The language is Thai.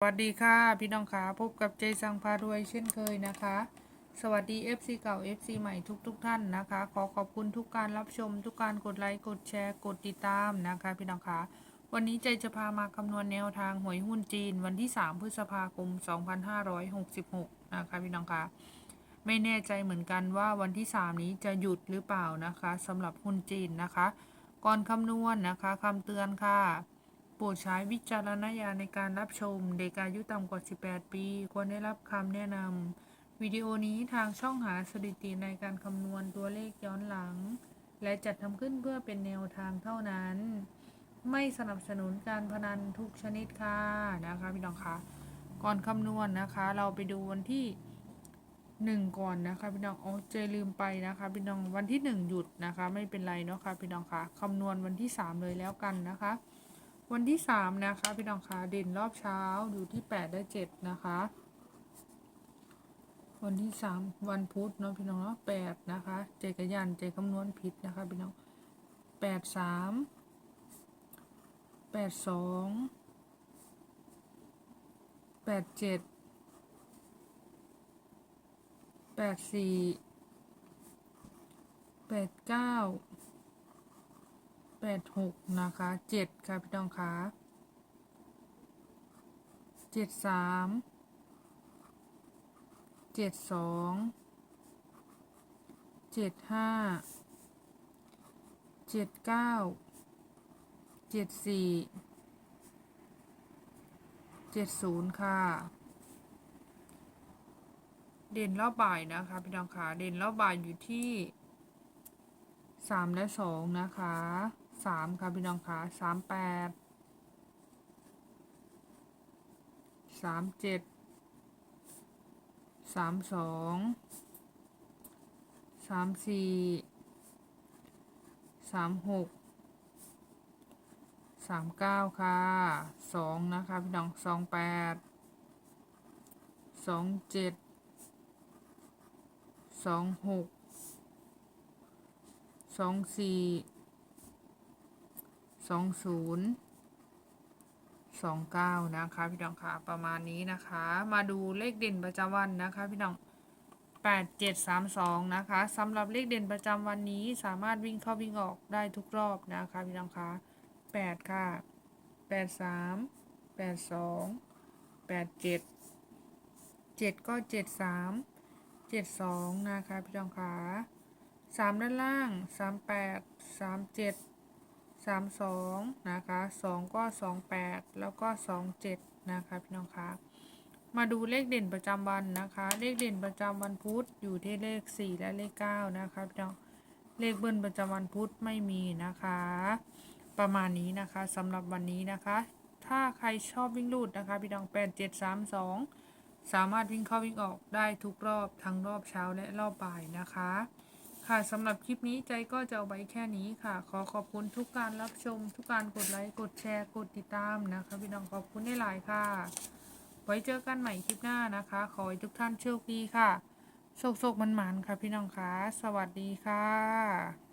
สวัสดีค่ะ พี่น้องคะพบกับเจสังพารวยเช่นเคยนะคะ สวัสดี FC เก่า FC ใหม่ทุกๆทท่านนะคะ ขอขอบคุณทุกการรับชม ทุกการกดไลค์กดแชร์กดติดตามนะคะ พี่น้องคะวันนี้เจจะพามาคำนวณแนวทางหวยหุ้นจีน วันที่ 3 พฤษภาคม 2566 นะคะ พี่น้องคะไม่แน่ใจเหมือนกันว่าวันที่ 3 นี้จะหยุดหรือเปล่านะคะสำหรับหุ้นจีนนะคะ ก่อนคำนวณนะคะคำเตือนค่ะ โปรดใช้วิจารณญาณในการรับชม เด็กอายุต่ำกว่า 18 ปี ควรได้รับคำแนะนำวิดีโอนี้ทางช่องหาสถิติในการคำนวณตัวเลขย้อนหลัง และจัดทำขึ้นเพื่อเป็นแนวทางเท่านั้น ไม่สนับสนุนการพนันทุกชนิดค่ะนะคะพี่น้องคะก่อนคำนวณนะคะ เราไปดูวันที่หนึ่งก่อนนะคะพี่น้องโอ้เจลืมไปนะคะพี่น้องวันที่หนึ่งหยุดนะคะ ไม่เป็นไรเนาะค่ะพี่น้องคะคำนวณวันที่สามเลยแล้วกันนะคะ วันที่สามนะคะ พี่น้องคะเด่นรอบเช้าอยู่ที่แปดและเจ็ดนะคะ วันที่สามวันพุธเนาะพี่น้องเนาะแปดนะคะ เจกยันเจคำนวณผิดนะคะพี่น้องแปดสามแปดสองแปดเจ็ดแปดสี่แปดเก้า แปดหกนะคะเจ็ดค่ะพี่น้องคะเจ็ดสามเจ็ดสองเจ็ดห้าเจ็ดเก้าเจ็ดสี่เจ็ดศูนย์ค่ะ เด่นรอบบ่ายนะคะพี่น้องคะเด่นรอบบ่ายอยู่ที่สามและสองนะคะ สามค่ะพี่น้องคะสามแปดสามเจ็ดสามสองสามสี่สามหกสามเก้าค่ะสองนะคะพี่น้องสองแปดสองเจ็ดสองหกสองสี่ สองศูนย์สองเก้านะคะพี่น้องค่ะประมาณนี้นะคะ มาดูเลขเด่นประจำวันนะคะพี่น้องแปดเจ็ดสามสองนะคะสำหรับเลขเด่นประจำวันนี้สามารถวิ่งเข้าวิ่งออกได้ทุกรอบนะคะพี่น้องคะแปดค่ะแปดสามแปดสองแปดเจ็ดเจ็ดก็เจ็ดสามเจ็ดสองนะคะพี่น้องคะสามด้านล่างสามแปดสามเจ็ด สามสองนะคะสองก็สองแปดแล้วก็สองเจ็ดนะคะพี่น้องคะมาดูเลขเด่นประจำวันนะคะ เลขเด่นประจำวันพุธอยู่ที่เลขสี่และเลขเก้านะคะพี่น้องเลขเบิ้ลประจำวันพุธไม่มีนะคะ ประมาณนี้นะคะสำหรับวันนี้นะคะ ถ้าใครชอบวิ่งลูดนะคะพี่น้องแปดเจ็ดสามสองสามารถวิ่งเข้าวิ่งออกได้ทุกรอบทั้งรอบเช้าและรอบบ่ายนะคะ ค่ะสำหรับคลิปนี้ใจก็จะเอาไว้แค่นี้ค่ะ ขอขอบคุณทุกการรับชม ทุกการกดไลค์ กดแชร์ กดติดตามนะคะ พี่น้องขอบคุณได้หลายค่ะ ไว้เจอกันใหม่คลิปหน้านะคะ ขอให้ทุกท่านโชคดีค่ะโชคโชคมันๆค่ะพี่น้องคะสวัสดีค่ะ